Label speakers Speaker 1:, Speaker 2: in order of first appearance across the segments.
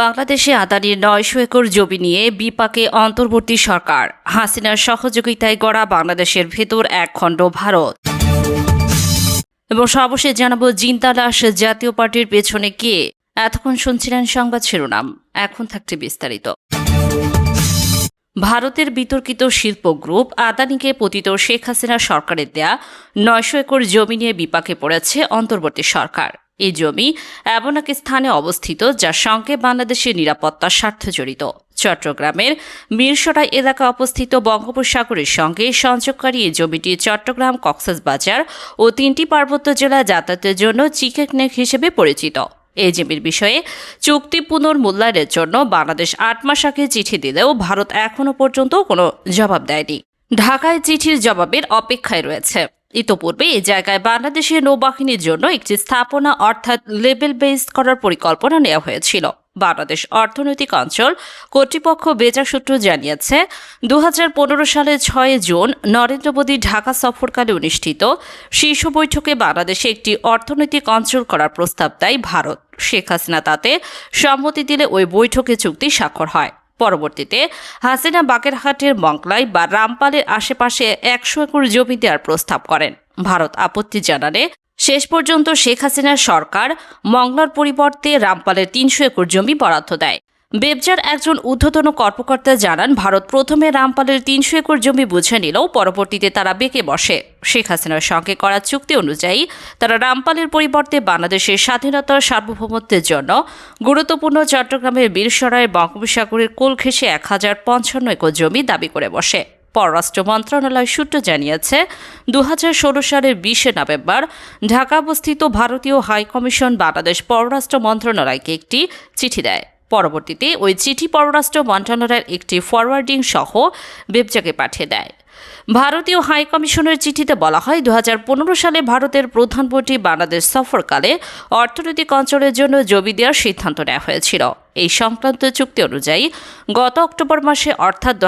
Speaker 1: বাংলাদেশে আদানির নয়শো একর জমি নিয়ে বিপাকে অন্তর্বর্তী সরকার। হাসিনার সহযোগিতায় গড়া বাংলাদেশের ভেতর এক খণ্ড ভারত। এবং সর্বশেষ জানাব জিন্তালাস জাতীয় পার্টির পেছনে কে? এতক্ষণ শুনছিলেন সংবাদ শিরোনাম। এখন থাকছে বিস্তারিত। ভারতের বিতর্কিত শিল্প গ্রুপ আদানিকে পতিত শেখ হাসিনা সরকারের দেয়া নয়শো একর জমি নিয়ে বিপাকে পড়েছে অন্তর্বর্তী সরকার। এই জমি এমন এক স্থানে অবস্থিত যার সঙ্গে বাংলাদেশের নিরাপত্তার স্বার্থ জড়িত। চট্টগ্রামের মিরসরাই এলাকা অবস্থিত বঙ্গোপসাগরের সঙ্গে সংযোগকারী এই জমিটি চট্টগ্রাম কক্সবাজার ও তিনটি পার্বত্য জেলা যাতায়াতের জন্য চিকেট নেক হিসেবে পরিচিত। এই জমির বিষয়ে চুক্তি পুনর্মূল্যায়নের জন্য বাংলাদেশ আট মাস আগে চিঠি দিলেও ভারত এখনও পর্যন্ত কোনো জবাব দেয়নি। ঢাকায় চিঠির জবাবের অপেক্ষায় রয়েছে। ইতোপূর্বে এই জায়গায় বাংলাদেশের নৌবাহিনীর জন্য একটি স্থাপনা অর্থাৎ লেভেল বেসড করার পরিকল্পনা নেওয়া হয়েছিল। বাংলাদেশ অর্থনৈতিক অঞ্চল কর্তৃপক্ষ বেজা সূত্র জানিয়েছে দু হাজার সালের ছয় জুন নরেন্দ্র মোদী ঢাকা সফরকালে অনুষ্ঠিত শীর্ষ বৈঠকে বাংলাদেশে একটি অর্থনৈতিক অঞ্চল করার প্রস্তাব দেয় ভারত। শেখ হাসিনা তাতে সম্মতি দিলে ওই বৈঠকে চুক্তি স্বাক্ষর হয়। পরবর্তীতে হাসিনা বাগেরহাটের মংলায় বা রামপালের আশেপাশে একশো একর জমি দেওয়ার প্রস্তাব করেন। ভারত আপত্তি জানালে শেষ পর্যন্ত শেখ হাসিনার সরকার মংলার পরিবর্তে রামপালের তিনশো একর জমি বরাদ্দ দেয়। বেবজার একজন ঊর্ধ্বতন কর্মকর্তা জানান, ভারত প্রথমে রামপালের তিনশো একর জমি বুঝে নিলেও পরবর্তীতে তারা বেঁকে বসে। শেখ হাসিনার সঙ্গে করা চুক্তি অনুযায়ী তারা রামপালের পরিবর্তে বাংলাদেশের স্বাধীনতার সার্বভৌমত্বের জন্য গুরুত্বপূর্ণ চট্টগ্রামের বীরসরায় বঙ্গোপসাগরের কোল ঘেঁষে এক হাজার পঞ্চান্ন একর জমি দাবি করে বসে। পররাষ্ট্র মন্ত্রণালয় সূত্র জানিয়েছে দু হাজার ষোলো সালের বিশে নভেম্বর ঢাকা অবস্থিত ভারতীয় হাইকমিশন বাংলাদেশ পররাষ্ট্র মন্ত্রণালয়কে একটি চিঠি দেয়। পরবর্তীতে ওই চিঠি পররাষ্ট্র মন্ত্রণালয়ের একটি ফরওয়ার্ডিং সহ বেবজাকে পাঠিয়ে দেয়। ভারতীয় হাইকমিশনের চিঠিতে বলা হয় দু হাজার পনেরো সালে ভারতের প্রধানমন্ত্রী বাংলাদেশ সফরকালে অর্থনৈতিক অঞ্চলের জন্য জমি দেওয়ার সিদ্ধান্ত নেওয়া হয়েছিল। এই সংক্রান্ত চুক্তি অনুযায়ী গত অক্টোবর মাসে, অর্থাৎ দু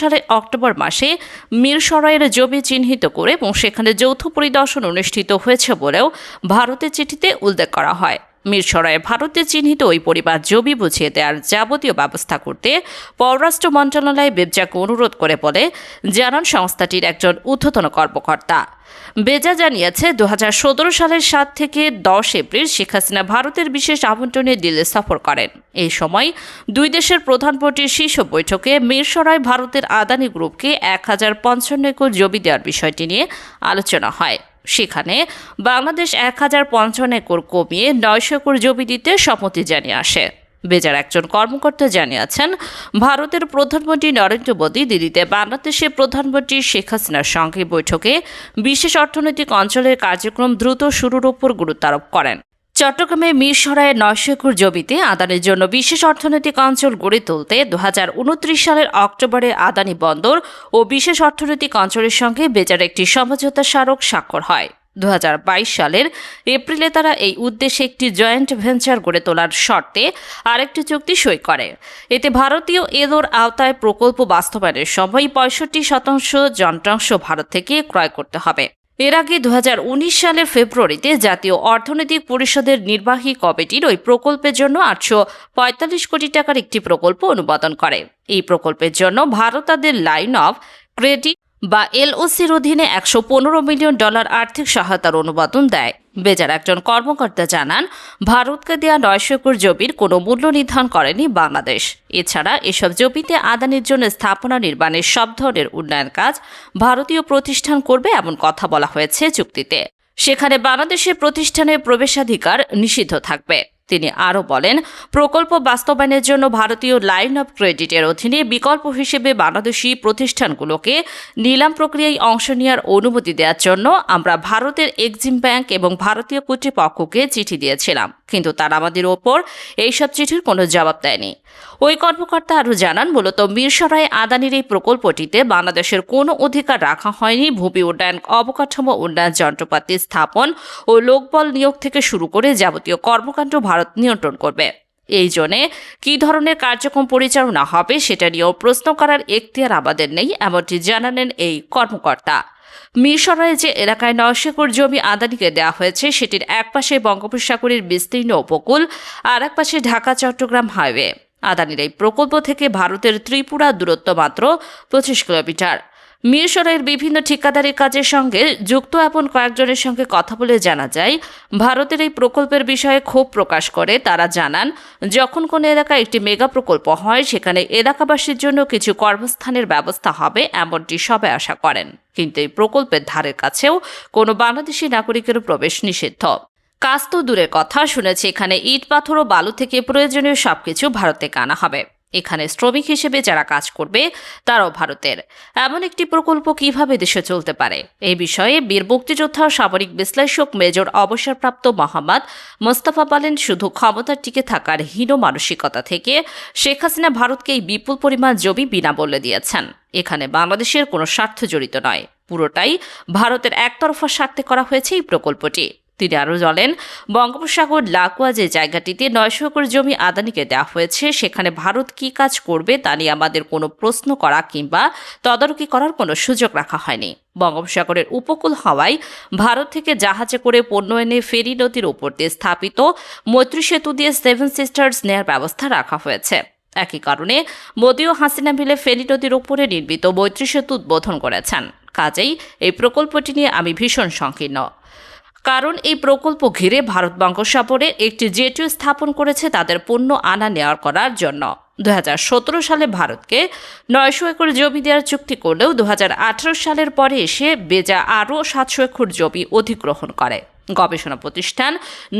Speaker 1: সালের অক্টোবর মাসে মিরসরাইয়ের জমি চিহ্নিত করে এবং সেখানে যৌথ পরিদর্শন অনুষ্ঠিত হয়েছে বলেও ভারতের চিঠিতে উল্লেখ করা হয়। মিরসরায় ভারতে চিহ্নিত ওই পরিবার জমি বুঝিয়ে দেওয়ার যাবতীয় ব্যবস্থা করতে পররাষ্ট্র মন্ত্রণালয় বেবজাকে অনুরোধ করে বলে জানান সংস্থাটির একজন ঊর্ধ্বতন কর্মকর্তা। বেজা জানিয়েছে দু হাজার সতেরো সালের সাত থেকে দশ এপ্রিল শেখ হাসিনা ভারতের বিশেষ আমন্ত্রণে দিল্লি সফর করেন। এই সময় দুই দেশের প্রধানমন্ত্রীর শীর্ষ বৈঠকে মিরসরাই ভারতের আদানি গ্রুপকে এক হাজার পঞ্চান্ন একর জমি দেওয়ার বিষয়টি নিয়ে আলোচনা হয়। সেখানে বাংলাদেশ এক হাজার পঞ্চান্ন একর কমিয়ে নয়শো একর জমি দিতে সম্মতি জানিয়ে আসে। বেজার একজন কর্মকর্তা জানিয়েছেন, ভারতের প্রধানমন্ত্রী নরেন্দ্র মোদী দিল্লিতে বাংলাদেশের প্রধানমন্ত্রী শেখ হাসিনার সঙ্গে বৈঠকে বিশেষ অর্থনৈতিক অঞ্চলের কার্যক্রম দ্রুত শুরুর উপর গুরুত্ব আরোপ করেন। চট্টগ্রামে মিরসরায় নয়শো একর জমিতে আদানির জন্য বিশেষ অর্থনৈতিক অঞ্চল গড়ে তুলতে দু হাজার উনত্রিশ সালের অক্টোবরে আদানি বন্দর ও বিশেষ অর্থনৈতিক অঞ্চলের সঙ্গে বেজার একটি সমঝোতা স্মারক স্বাক্ষর হয়। দু হাজার বাইশ সালের এপ্রিলে তারা এই উদ্দেশ্যে একটি জয়েন্ট ভেঞ্চার গড়ে তোলার শর্তে আরেকটি চুক্তি সই করে। এতে ভারতীয় এদোর আওতায় প্রকল্প বাস্তবায়নের সময় পঁয়ষট্টি শতাংশ যন্ত্রাংশ ভারত থেকে ক্রয় করতে হবে। এর আগে দু হাজার উনিশ সালের ফেব্রুয়ারিতে জাতীয় অর্থনৈতিক পরিষদের নির্বাহী কমিটির ওই প্রকল্পের জন্য আটশো পঁয়তাল্লিশ কোটি টাকার একটি প্রকল্প অনুমোদন করে। এই প্রকল্পের জন্য ভারত তাদের লাইন অফ ক্রেডিট বা এলওসির অধীনে একশো পনেরো মিলিয়ন ডলার আর্থিক সহায়তার অনুমোদন দেয়। বেজার একজন কর্মকর্তা জানান, ভারতকে দেওয়া নয়শো একর জমির কোনো মূল্য নির্ধারণ করেনি বাংলাদেশ। এছাড়া এসব জমিতে আদানির জন্য স্থাপনা নির্মাণের সব ধরনের উন্নয়ন কাজ ভারতীয় প্রতিষ্ঠান করবে এমন কথা বলা হয়েছে চুক্তিতে সেখানে বাংলাদেশের প্রতিষ্ঠানের প্রবেশাধিকার নিষিদ্ধ থাকবে। তিনি আরও বলেন, প্রকল্প বাস্তবায়নের জন্য ভারতীয় লাইন অফ ক্রেডিটের অধীনে বিকল্প হিসেবে বাংলাদেশি প্রতিষ্ঠানগুলোকে নিলাম প্রক্রিয়ায় অংশ নেওয়ার অনুমতি দেওয়ার জন্য আমরা ভারতের এক্সিম ব্যাংক এবং ভারতীয় কর্তৃপক্ষকে চিঠি দিয়েছিলাম, কিন্তু তারা আমাদের ওপর এইসব চিঠির কোনো জবাব দেয়নি। ওই কর্মকর্তা আরও জানান, মূলত মিরসরাই আদানির এই প্রকল্পটিতে বাংলাদেশের কোনো অধিকার রাখা হয়নি। ভূমি উন্নয়ন অবকাঠামো উন্নয়ন যন্ত্রপাতি স্থাপন ও লোকবল নিয়োগ থেকে শুরু করে যাবতীয় কর্মকাণ্ড ভারত নিয়ন্ত্রণ করবে। এই জন্যে কী ধরনের কার্যক্রম পরিচালনা হবে সেটা নিয়েও প্রশ্ন করার এখতিয়ার আমাদের নেই, এমনটি জানালেন এই কর্মকর্তা। মিরসরাইয়ে যে এলাকায় নয় একর জমি আদানিকে দেওয়া হয়েছে, সেটির এক পাশে বঙ্গোপসাগরের বিস্তীর্ণ উপকূল আর এক পাশে ঢাকা, চট্টগ্রাম হাইওয়ে। আদানির এই প্রকল্প থেকে ভারতের ত্রিপুরা দূরত্ব মাত্র পঁচিশ কিলোমিটার। মিরসরাইয়ের বিভিন্ন ঠিকাদারি কাজের সঙ্গে যুক্ত এমন কয়েকজনের সঙ্গে কথা বলে জানা যায়, ভারতের এই প্রকল্পের বিষয়ে ক্ষোভ প্রকাশ করে। তারা জানান, যখন কোনো এলাকায় একটি মেগা প্রকল্প হয়, সেখানে এলাকাবাসীর জন্য কিছু কর্মস্থানের ব্যবস্থা হবে, এমনটি সবাই আশা করেন। কিন্তু এই প্রকল্পের ধারের কাছেও কোনো বাংলাদেশি নাগরিকের প্রবেশ নিষিদ্ধ। কাজ তো দূরের কথা, শুনেছি এখানে ইট পাথর ও বালু থেকে প্রয়োজনীয় সবকিছু ভারত থেকে আনা হবে। এখানে শ্রমিক হিসেবে যারা কাজ করবে, তারাও ভারতের। এমন একটি প্রকল্প কীভাবে দেশে চলতে পারে? এই বিষয়ে বীর মুক্তিযোদ্ধা সামরিক বিশ্লেষক মেজর অবসরপ্রাপ্ত মোহাম্মদ মোস্তফা বলেন, শুধু ক্ষমতার টিকে থাকার হীন মানসিকতা থেকে শেখ হাসিনা ভারতকে এই বিপুল পরিমাণ জমি বিনা বলে দিয়েছেন। এখানে বাংলাদেশের কোনো স্বার্থ জড়িত নয়। পুরোটাই ভারতের একতরফা স্বার্থে করা হয়েছে এই প্রকল্পটি। তিনি আরও বলেন, বঙ্গোপসাগর লাকুয়া যে জায়গাটিতে নয়শো একর জমি আদানিকে দেওয়া হয়েছে, সেখানে ভারত কি কাজ করবে তা নিয়ে আমাদের কোনো প্রশ্ন করা কিংবা তদারকি করার কোনো সুযোগ রাখা হয়নি। বঙ্গোপসাগরের উপকূল হওয়ায় ভারত থেকে জাহাজে করে পণ্য এনে ফেরি নদীর উপর দিয়ে স্থাপিত মৈত্রী সেতু দিয়ে সেভেন সিস্টার্স নেয়ার ব্যবস্থা রাখা হয়েছে। একই কারণে মোদী ও হাসিনা মিলে ফেরি নদীর উপরে নির্মিত মৈত্রী সেতু উদ্বোধন করেছেন। কাজেই এই প্রকল্পটি নিয়ে আমি ভীষণ সংকীর্ণ। কারণ এই প্রকল্প ঘিরে ভারত বঙ্গোপসাগরে একটি জেটিও স্থাপন করেছে তাদের পণ্য আনা নেওয়ার করার জন্য। দুহাজার সতেরো সালে ভারতকে নয়শো একর জমি দেওয়ার চুক্তি করলেও দু হাজার আঠারো সালের পরে এসে বেজা আরও সাতশো একর জমি অধিগ্রহণ করে। গবেষণা প্রতিষ্ঠান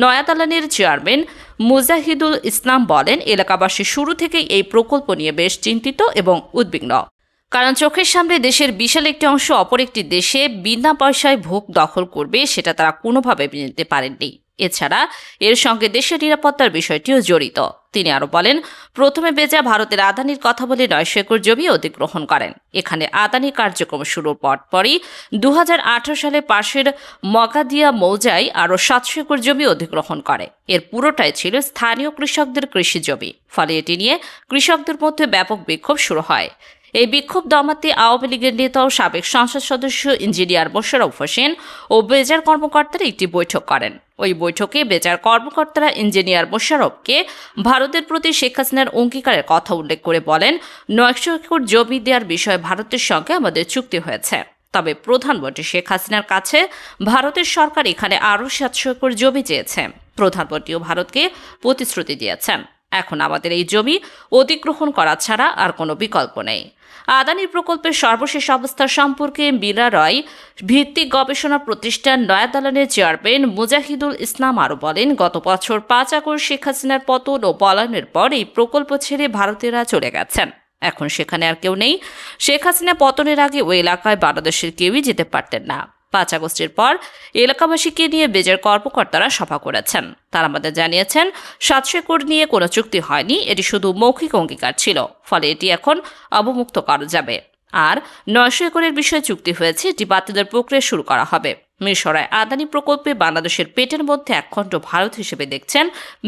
Speaker 1: নয়াতালানের চেয়ারম্যান মুজাহিদুল ইসলাম বলেন, এলাকাবাসী শুরু থেকেই এই প্রকল্প নিয়ে বেশ চিন্তিত এবং উদ্বিগ্ন। কারণ চোখের সামনে দেশের বিশাল একটি অংশ অপর একটি দেশে বিনা পয়সায় ভোগ দখল করবে, সেটা তারা কোনোভাবে নিতে পারেননি। এছাড়া এর সঙ্গে দেশের নিরাপত্তার বিষয়টিও জড়িত। তিনি আরও বলেন, প্রথমে বেজা ভারতের আদানির কথা বলে নয়শো একর জমি অধিগ্রহণ করেন। এখানে আদানি কার্যক্রম শুরুর পরপরই দু হাজার আঠারো সালে পাশের মগাদিয়া মৌজায় আরও সাতশো একর জমি অধিগ্রহণ করে। এর পুরোটাই ছিল স্থানীয় কৃষকদের কৃষি জমি। ফলে এটি নিয়ে কৃষকদের মধ্যে ব্যাপক বিক্ষোভ শুরু হয়। এই বিক্ষোভ দমাতে আওয়ামী লীগের নেতা ও সাবেক সংসদ সদস্য ইঞ্জিনিয়ার মোশারফ হোসেন ও বেজার কর্মকর্তারা একটি বৈঠক করেন। ওই বৈঠকে বেজার কর্মকর্তারা ইঞ্জিনিয়ার মোশারফকে ভারতের প্রতি শেখ হাসিনার অঙ্গীকারের কথা উল্লেখ করে বলেন, নয়শো একর জমি দেওয়ার বিষয়ে ভারতের সঙ্গে আমাদের চুক্তি হয়েছে। তবে প্রধানমন্ত্রী শেখ হাসিনার কাছে ভারতের সরকার এখানে আরও সাতশো একর জমি চেয়েছে। প্রধানমন্ত্রীও ভারতকে প্রতিশ্রুতি দিয়েছেন। এখন আমাদের এই জমি অধিগ্রহণ করা ছাড়া আর কোনো বিকল্প নেই। আদানি প্রকল্পের সর্বশেষ অবস্থা সম্পর্কে মীরা রয়, ভিত্তিক গবেষণা প্রতিষ্ঠান নয়াদালানের চেয়ারম্যান মুজাহিদুল ইসলাম আরও বলেন, গত বছর পাঁচ আগস্ট শেখ হাসিনার পতন ও পলায়নের পর এই প্রকল্প ছেড়ে ভারতীয়রা চলে গেছেন। এখন সেখানে আর কেউ নেই। শেখ হাসিনা পতনের আগে ওই এলাকায় বাংলাদেশের কেউই যেতে পারতেন না। পাঁচ আগস্টের পর এলাকাবাসীকে নিয়ে বেজের কর্মকর্তারা সভা করেছেন। তারা আমাদের জানিয়েছেন, সাতশো একর নিয়ে কোনো চুক্তি হয়নি, এটি শুধু মৌখিক অঙ্গীকার ছিল, ফলে এটি এখন অবমুক্ত করা যাবে। আর নয়শো একরের বিষয়ে চুক্তি হয়েছে, এটি বাতিলের প্রক্রিয়া শুরু করা হবে। মিশরায় আদানি প্রকল্পে বাংলাদেশের পেটের মধ্যে একখণ্ড ভারত হিসেবে দেখছেন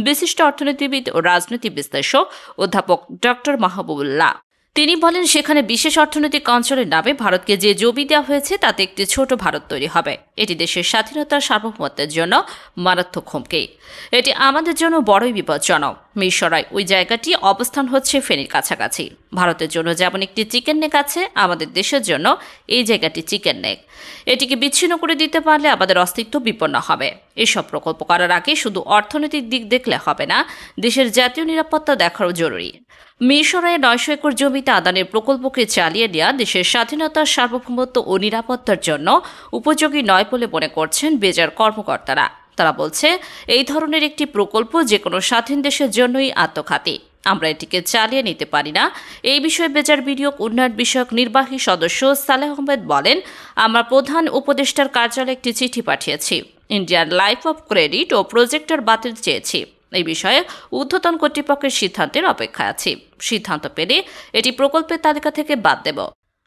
Speaker 1: বিশিষ্ট অর্থনীতিবিদ ও রাজনীতি বিশ্লেষক অধ্যাপক ডক্টর মাহবুবুল্লাহ। তিনি বলেন, সেখানে বিশেষ অর্থনৈতিক অঞ্চলের নামে ভারতকে যে জমি দেওয়া হয়েছে, তাতে একটি ছোট ভারত তৈরি হবে। এটি দেশের স্বাধীনতার সার্বভৌমত্বের জন্য মারাত্মক হুমকি। এটি আমাদের জন্য বড়ই বিপজ্জনক। মিশরায় ওই জায়গাটি অবস্থান হচ্ছে ফেনীর কাছাকাছি। ভারতের জন্য যেমন একটি চিকেন নেক আছে, আমাদের দেশের জন্য এই জায়গাটি চিকেন নেক। এটিকে বিচ্ছিন্ন করে দিতে পারলে আমাদের অস্তিত্ব বিপন্ন হবে। এসব প্রকল্প করার আগে শুধু অর্থনৈতিক দিক দেখলে হবে না, দেশের জাতীয় নিরাপত্তা দেখারও জরুরি। মিশরায় নয়শো একর জমিতে আদানের প্রকল্পকে চালিয়ে নেওয়া দেশের স্বাধীনতার সার্বভৌমত্ব ও নিরাপত্তার জন্য উপযোগী নয় বলে মনে করছেন বেজার কর্মকর্তারা। তারা বলছে, এই ধরনের একটি প্রকল্প যে কোনো স্বাধীন দেশের জন্যই আত্মঘাতী। আমরা এটিকে চালিয়ে নিতে পারি না। এই বিষয়ে বেজার বিনিয়োগ উন্নয়ন বিষয়ক নির্বাহী সদস্য সালেহ আহমেদ বলেন, আমরা প্রধান উপদেষ্টার কার্যালয়ে একটি চিঠি পাঠিয়েছি। ইন্ডিয়ান লাইফ অফ ক্রেডিট ও প্রজেক্টর বাতিল চেয়েছি। এই বিষয়ে ঊর্ধ্বতন কর্তৃপক্ষের সিদ্ধান্তের অপেক্ষায় আছি। সিদ্ধান্ত পেলে এটি প্রকল্পের তালিকা থেকে বাদ দেব।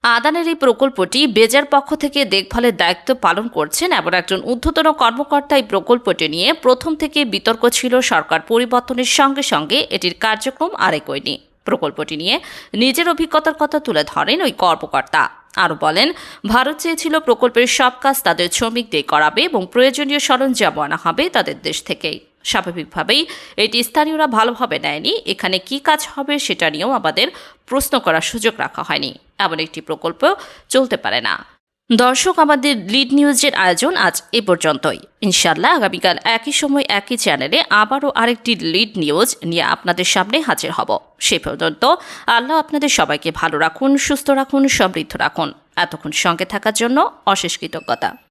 Speaker 1: আদানের এই প্রকল্পটি বেজার পক্ষ থেকে দেখভালের দায়িত্ব পালন করছেন এমন একজন ঊর্ধ্বতন কর্মকর্তা। এই প্রকল্পটি নিয়ে প্রথম থেকে বিতর্ক ছিল সরকার পরিবর্তনের সঙ্গে সঙ্গে এটির কার্যক্রম আরেকইনি প্রকল্পটি নিয়ে নিজের অভিজ্ঞতার কথা তুলে ধরেন ওই কর্মকর্তা। আরও বলেন, ভারত চেয়েছিল প্রকল্পের সব কাজ তাদের শ্রমিকদের করাবে এবং প্রয়োজনীয় সরঞ্জাম আনা হবে তাদের দেশ থেকেই। স্বাভাবিকভাবেই এটি স্থানীয়রা ভালোভাবে নেয়নি। এখানে কি কাজ হবে সেটা নিয়েও আমাদের প্রশ্ন করার সুযোগ রাখা হয়নি। এমন একটি প্রকল্প চলতে পারে না। দর্শক, আমাদের লিড নিউজের আয়োজন আজ এ পর্যন্তই। ইনশাল্লাহ আগামীকাল একই সময় একই চ্যানেলে আবারও আরেকটি লিড নিউজ নিয়ে আপনাদের সামনে হাজির হব। সে পর্যন্ত আল্লাহ আপনাদের সবাইকে ভালো রাখুন, সুস্থ রাখুন, সমৃদ্ধ রাখুন। এতক্ষণ সঙ্গে থাকার জন্য অশেষ কৃতজ্ঞতা।